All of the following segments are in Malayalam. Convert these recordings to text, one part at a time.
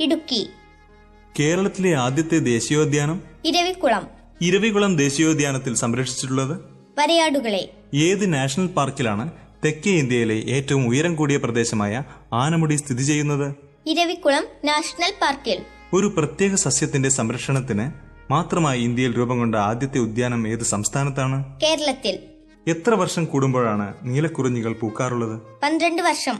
ഇടുക്കി കേരളത്തിലെ ആദ്യത്തെ ദേശീയോദ്യാനം ഇരവികുളം ഇരവികുളം ദേശീയോദ്യാനത്തിൽ സംരക്ഷിച്ചിട്ടുള്ളത് വരയാടുകളെ ഏത് നാഷണൽ പാർക്കിലാണ് തെക്കേ ഇന്ത്യയിലെ ഏറ്റവും ഉയരം കൂടിയ പ്രദേശമായ ആനമുടി സ്ഥിതി ചെയ്യുന്നത്? ഇരവിക്കുളം നാഷണൽ പാർക്കിൽ ഒരു പ്രത്യേക സസ്യത്തിന്റെ സംരക്ഷണത്തിന് മാത്രമായി ഇന്ത്യയിൽ രൂപം കൊണ്ട ആദ്യത്തെ ഉദ്യാനം ഏത് സംസ്ഥാനത്താണ്? കേരളത്തിൽ എത്ര വർഷം കൂടുമ്പോഴാണ് നീലക്കുറിഞ്ഞികൾ പൂക്കാറുള്ളത്? പന്ത്രണ്ട് വർഷം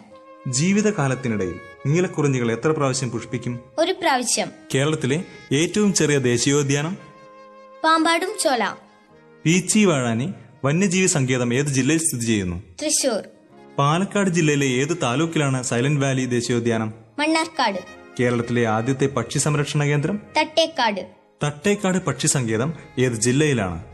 ജീവിതകാലത്തിനിടയിൽ നീലക്കുറിഞ്ഞികൾ എത്ര പ്രാവശ്യം പുഷ്പിക്കും? ഒരു പ്രാവശ്യം. കേരളത്തിലെ ഏറ്റവും ചെറിയ ദേശീയോദ്യാനം? പാമ്പാടും ചോല. പീച്ചി വാഴാനി വന്യജീവി സങ്കേതം ഏത് ജില്ലയിൽ സ്ഥിതി ചെയ്യുന്നു? തൃശൂർ പാലക്കാട് ജില്ലയിലെ ഏത് താലൂക്കിലാണ് സൈലന്റ് വാലി ദേശീയോദ്യാനം? മണ്ണാർക്കാട്. കേരളത്തിലെ ആദ്യത്തെ പക്ഷി സംരക്ഷണ കേന്ദ്രം? തട്ടേക്കാട്. തട്ടേക്കാട് പക്ഷി സങ്കേതം ഏത് ജില്ലയിലാണ്?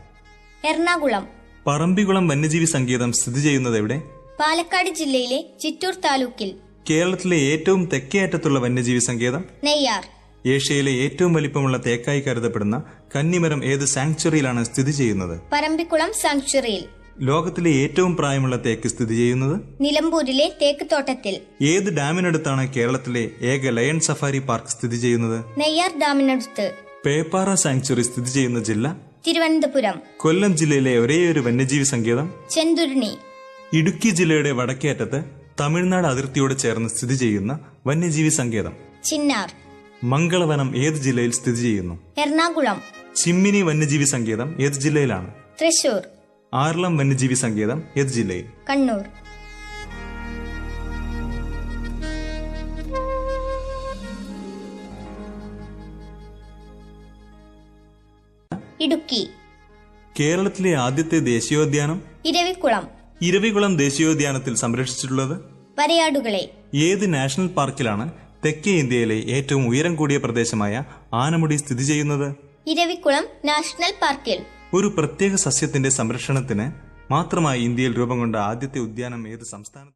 എറണാകുളം. പറമ്പിക്കുളം വന്യജീവി സങ്കേതം സ്ഥിതി ചെയ്യുന്നത് എവിടെ? പാലക്കാട് ജില്ലയിലെ ചിറ്റൂർ താലൂക്കിൽ. കേരളത്തിലെ ഏറ്റവും തെക്കേ അറ്റത്തുള്ള വന്യജീവി സങ്കേതം നെയ്യാർ. ഏഷ്യയിലെ ഏറ്റവും വലിപ്പമുള്ള തേക്കായി കരുതപ്പെടുന്ന കന്നിമരം ഏത് സാങ്ച്വറിയിലാണ് സ്ഥിതി ചെയ്യുന്നത്? പറമ്പിക്കുളം സാങ്ച്വറിയിൽ. ലോകത്തിലെ ഏറ്റവും പ്രായമുള്ള തേക്ക് സ്ഥിതി ചെയ്യുന്നത്? നിലമ്പൂരിലെ തേക്ക് തോട്ടത്തിൽ. ഏത് ഡാമിനടുത്താണ് കേരളത്തിലെ ഏക ലയൺ സഫാരി പാർക്ക് സ്ഥിതി ചെയ്യുന്നത്? നെയ്യാർ ഡാമിനടുത്ത്. പേപ്പാറ സാങ്ച്വറി സ്ഥിതി ചെയ്യുന്ന ജില്ല? തിരുവനന്തപുരം. കൊല്ലം ജില്ലയിലെ ഒരേയൊരു വന്യജീവി സങ്കേതം ചെന്തുരുണി. ഇടുക്കി ജില്ലയുടെ വടക്കേറ്റത്ത് തമിഴ്നാട് അതിർത്തിയോട് ചേർന്ന് സ്ഥിതി ചെയ്യുന്ന വന്യജീവി സങ്കേതം. ചിന്നാർ. മംഗളവനം ഏത് ജില്ലയിൽ സ്ഥിതി ചെയ്യുന്നു? എറണാകുളം. ചിമ്മിനി വന്യജീവി സങ്കേതം ഏത് ജില്ലയിലാണ്? തൃശൂർ. ആർളം വന്യജീവി സങ്കേതം ഏത് ജില്ലയിൽ? കണ്ണൂർ. ഇടുക്കി. കേരളത്തിലെ ആദ്യത്തെ ദേശീയോദ്യാനം? ഇരവിക്കുളം. ഇരവികുളം ദേശീയോദ്യാനത്തിൽ സംരക്ഷിച്ചിട്ടുള്ളത്? വരയാടുകളെ ഏത് നാഷണൽ പാർക്കിലാണ് തെക്കേ ഇന്ത്യയിലെ ഏറ്റവും ഉയരം കൂടിയ പ്രദേശമായ ആനമുടി സ്ഥിതി ചെയ്യുന്നത്? ഇരവിക്കുളം നാഷണൽ പാർക്കിൽ. ഒരു പ്രത്യേക സസ്യത്തിന്റെ സംരക്ഷണത്തിന് മാത്രമായി ഇന്ത്യയിൽ രൂപം കൊണ്ട ആദ്യത്തെ ഉദ്യാനം ഏത് സംസ്ഥാനം